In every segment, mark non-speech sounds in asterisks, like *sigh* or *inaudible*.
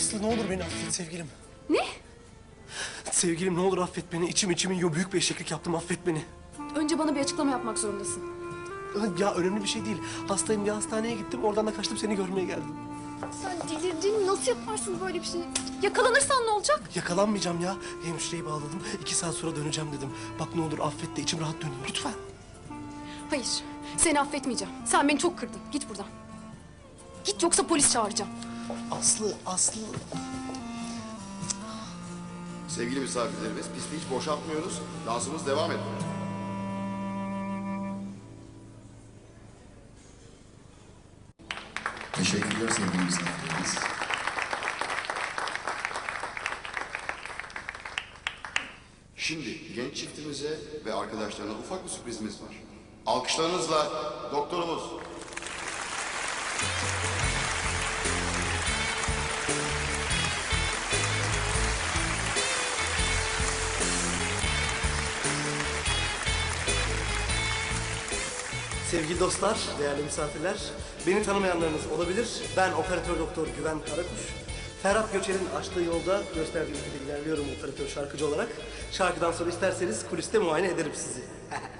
Aslı ne olur beni affet sevgilim. Ne? Sevgilim ne olur affet beni. İçim içim yiyor. Büyük bir eşeklik yaptım affet beni. Önce bana bir açıklama yapmak zorundasın. Ya önemli bir şey değil. Hastayım diye hastaneye gittim. Oradan da kaçtım seni görmeye geldim. Sen delirdin. Nasıl yaparsın böyle bir şey? Yakalanırsan ne olacak? Yakalanmayacağım ya. Hemşireyi bağladım. İki saat sonra döneceğim dedim. Bak ne olur affet de içim rahat döneyim lütfen. Hayır. Seni affetmeyeceğim. Sen beni çok kırdın. Git buradan. Git yoksa polis çağıracağım. Aslı, Aslı. Sevgili misafirlerimiz, pisliği hiç boşaltmıyoruz. Dansımız devam ediyor. Teşekkürler sevgili misafirlerimiz. Şimdi genç çiftimize ve arkadaşlarına ufak bir sürprizimiz var. Alkışlarınızla doktorumuz. Sevgili dostlar, değerli misafirler. Beni tanımayanlarınız olabilir. Ben operatör doktor Güven Karakuş. Ferhat Göçer'in açtığı yolda gösterdiğim gibi ilerliyorum operatör şarkıcı olarak. Şarkıdan sonra isterseniz kuliste muayene ederim sizi. *laughs*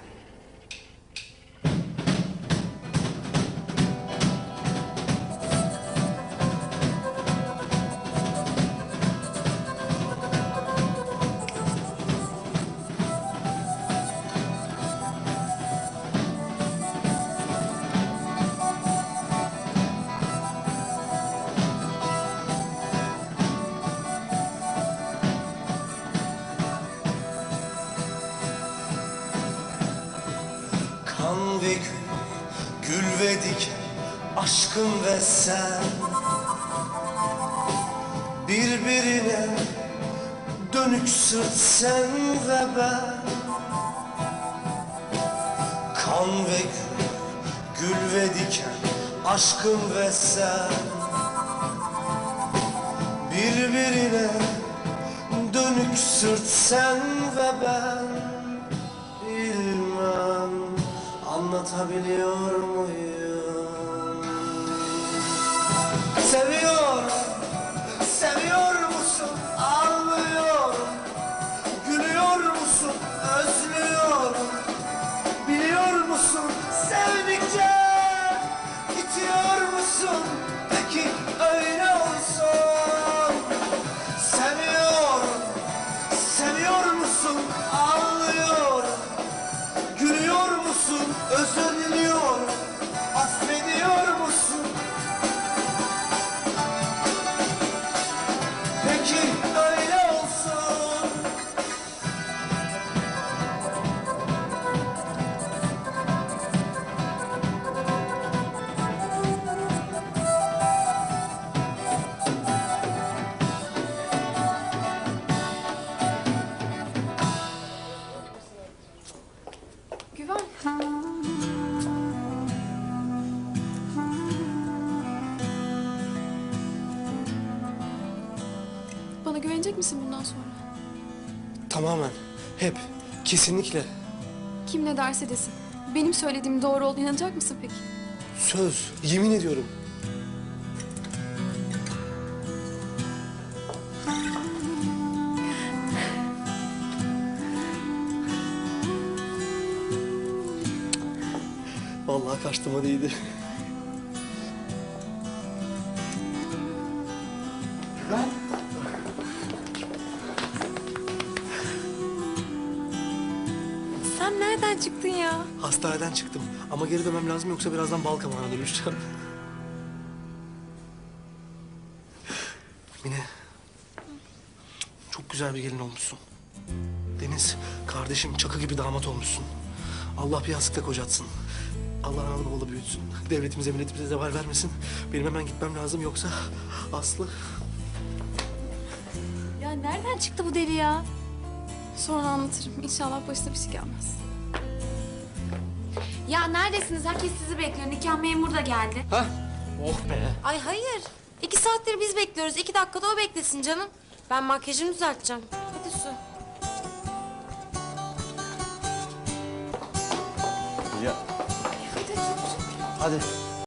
gül ve diken, aşkım ve sen. Birbirine dönük sırt sen ve ben. Kan ve gül, gül ve diken, aşkım ve sen. Birbirine dönük sırt sen ve ben. Bilmem anlatabiliyor muyum? Seviyorum, seviyor musun? Ağlıyorum, gülüyor musun? Özlüyorum, biliyor musun? Sevdikçe bitiyor musun? Peki öyle olsun. Seviyorum, seviyor musun? Ağlıyorum. Gülüyor musun? Özür diliyorum. Affediyor güvenecek misin bundan sonra? Tamamen, hep, kesinlikle. Kim ne derse desin. Benim söylediğim doğru olduğuna inanacak mısın peki? Söz, yemin ediyorum. Vallahi kaçtım değildi. Sen nereden çıktın ya? Hastaneden çıktım ama geri dönmem lazım yoksa birazdan bal kabağına dönüşeceğim. *laughs* Mine, çok güzel bir gelin olmuşsun. Deniz, kardeşim çakı gibi damat olmuşsun. Allah bir yastıkta kocatsın. Allah analı babalı büyütsün. Devletimize, milletimize zeval vermesin. Benim hemen gitmem lazım yoksa Aslı... Ya nereden çıktı bu deli ya? Sonra anlatırım. İnşallah başına bir şey gelmez. Ya neredesiniz? Herkes sizi bekliyor. Nikah memuru da geldi. Hah, oh be. Ay hayır. İki saattir biz bekliyoruz. İki dakikada o beklesin canım. Ben makyajını düzelteceğim. Hadi Su. Ya. Hadi. Hadi.